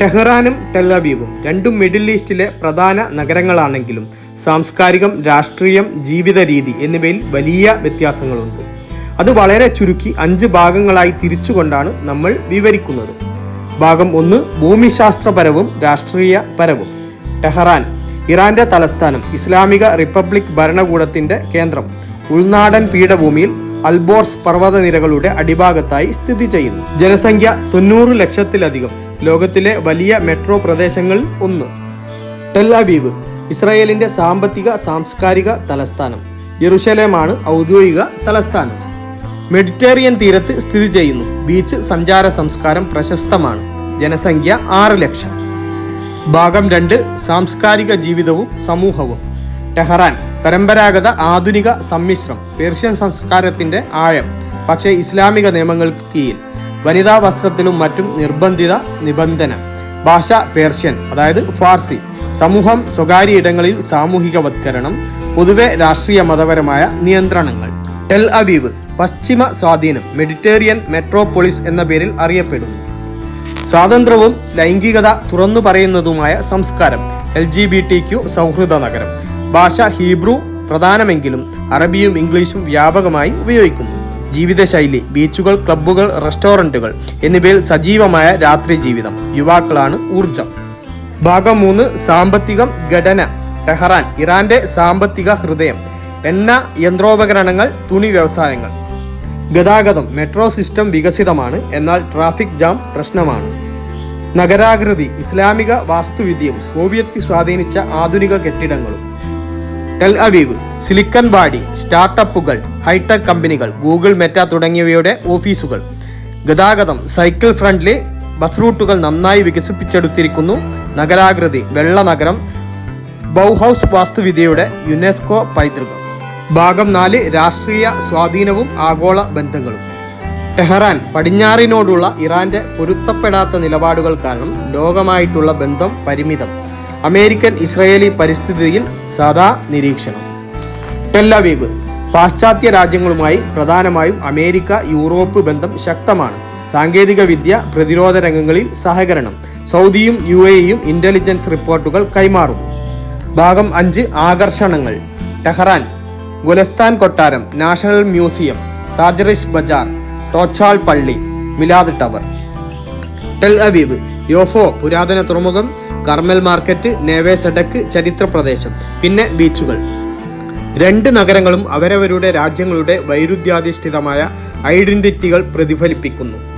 ടെഹ്റാനും ടെല്ലവീവും രണ്ടും മിഡിൽ ഈസ്റ്റിലെ പ്രധാന നഗരങ്ങളാണെങ്കിലും സാംസ്കാരികം രാഷ്ട്രീയം ജീവിത രീതി എന്നിവയിൽ വലിയ വ്യത്യാസങ്ങളുണ്ട്. അത് വളരെ ചുരുക്കി അഞ്ച് ഭാഗങ്ങളായി തിരിച്ചുകൊണ്ടാണ് നമ്മൾ വിവരിക്കുന്നത്. ഭാഗം ഒന്ന് ഭൂമിശാസ്ത്രപരവും രാഷ്ട്രീയ പരവും ടെഹ്റാൻ ഇറാന്റെ തലസ്ഥാനം ഇസ്ലാമിക റിപ്പബ്ലിക് ഭരണകൂടത്തിന്റെ കേന്ദ്രം ഉൾനാടൻ പീഠഭൂമിയിൽ അൽബോർസ് പർവതനിരകളുടെ അടിഭാഗത്തായി സ്ഥിതി ചെയ്യുന്നു. ജനസംഖ്യ തൊണ്ണൂറ് ലക്ഷത്തിലധികം. ലോകത്തിലെ വലിയ മെട്രോ പ്രദേശങ്ങളിൽ ഒന്ന്. ടെല്ലാവീവ് ഇസ്രായേലിന്റെ സാമ്പത്തിക സാംസ്കാരിക തലസ്ഥാനം. യെറുഷലേമാണ് ഔദ്യോഗിക തലസ്ഥാനം. മെഡിറ്റേറിയൻ തീരത്ത് സ്ഥിതി ചെയ്യുന്നു. ബീച്ച് സഞ്ചാര സംസ്കാരം പ്രശസ്തമാണ്. ജനസംഖ്യ ആറ് ലക്ഷം. ഭാഗം രണ്ട് സാംസ്കാരിക ജീവിതവും സമൂഹവും. ടെഹറാൻ പരമ്പരാഗത ആധുനിക സമ്മിശ്രം. പേർഷ്യൻ സംസ്കാരത്തിന്റെ ആഴം. പക്ഷേ ഇസ്ലാമിക നിയമങ്ങൾക്ക് കീഴിൽ. വനിതാ വസ്ത്രത്തിലും മറ്റും നിർബന്ധിത നിബന്ധന. ഭാഷ പേർഷ്യൻ അതായത് ഫാർസി. സമൂഹം സ്വകാര്യ ഇടങ്ങളിൽ സാമൂഹികവത്കരണം പൊതുവെ രാഷ്ട്രീയ മതപരമായ നിയന്ത്രണങ്ങൾ. ടെൽ അവീവ് പശ്ചിമ സ്വാധീനം മെഡിറ്റേറിയൻ മെട്രോപോളിസ് എന്ന പേരിൽ അറിയപ്പെടുന്നു. സ്വാതന്ത്ര്യവും ലൈംഗികത തുറന്നു പറയുന്നതുമായ സംസ്കാരം L G B T Q സൗഹൃദ നഗരം. ഭാഷ ഹീബ്രു പ്രധാനമെങ്കിലും അറബിയും ഇംഗ്ലീഷും വ്യാപകമായി ഉപയോഗിക്കുന്നു. ജീവിതശൈലി ബീച്ചുകൾ ക്ലബ്ബുകൾ റെസ്റ്റോറന്റുകൾ എന്നിവയിൽ സജീവമായ രാത്രി ജീവിതം. യുവാക്കളാണ് ഊർജം ഭാഗം മൂന്ന് സാമ്പത്തികം ഘടന. ടെഹ്റാൻ ഇറാന്റെ സാമ്പത്തിക ഹൃദയം. എണ്ണ യന്ത്രോപകരണങ്ങൾ തുണി വ്യവസായങ്ങൾ. ഗതാഗതം മെട്രോ സിസ്റ്റം വികസിതമാണ്. എന്നാൽ ട്രാഫിക് ജാം പ്രശ്നമാണ്. നഗരാകൃതി ഇസ്ലാമിക വാസ്തുവിദ്യയും സോവിയറ്റ് സ്വാധീനിച്ച ആധുനിക കെട്ടിടങ്ങളും. ടെൽ അവീവ് സിലിക്കൺ വാഡി സ്റ്റാർട്ടപ്പുകൾ ഹൈടെക് കമ്പനികൾ ഗൂഗിൾ മെറ്റ തുടങ്ങിയവയുടെ ഓഫീസുകൾ. ഗതാഗതം സൈക്കിൾ ഫ്രണ്ട്ലി ബസ് റൂട്ടുകൾ നന്നായി വികസിപ്പിച്ചെടുത്തിരിക്കുന്നു. നഗരാകൃതി വെള്ളനഗരം ബൗഹൗസ് വാസ്തുവിദ്യയുടെ യുനെസ്കോ പൈതൃകം. ഭാഗം നാല് രാഷ്ട്രീയ സ്വാധീനവും ആഗോള ബന്ധങ്ങളും. ടെഹ്റാൻ പടിഞ്ഞാറിനോടുള്ള ഇറാന്റെ പൊരുത്തപ്പെടാത്ത നിലപാടുകൾ കാരണം ലോകമായിട്ടുള്ള ബന്ധം പരിമിതം. അമേരിക്കൻ ഇസ്രയേലി പരിസ്ഥിതിയിൽ സദാ നിരീക്ഷണം. ടെല്ലവീവ് പാശ്ചാത്യ രാജ്യങ്ങളുമായി പ്രധാനമായും അമേരിക്ക യൂറോപ്പ് ബന്ധം ശക്തമാണ്. സാങ്കേതിക വിദ്യ പ്രതിരോധ രംഗങ്ങളിൽ സഹകരണം സൗദിയും യു എയും ഇന്റലിജൻസ് റിപ്പോർട്ടുകൾ കൈമാറുന്നു. ഭാഗം അഞ്ച് ആകർഷണങ്ങൾ. ടെഹ്റാൻ ഗുലസ്ഥാൻ കൊട്ടാരം national museum Tajrish Bazaar Tochal പള്ളി Milad Tower. Tel Aviv Yafo പുരാതന തുറമുഖം കർമൽ മാർക്കറ്റ് നേവേ സഡക്ക് ചരിത്ര പ്രദേശം പിന്നെ ബീച്ചുകൾ. രണ്ട് നഗരങ്ങളും അവരവരുടെ രാജ്യങ്ങളുടെ വൈരുദ്ധ്യാധിഷ്ഠിതമായ ഐഡന്റിറ്റികൾ പ്രതിഫലിപ്പിക്കുന്നു.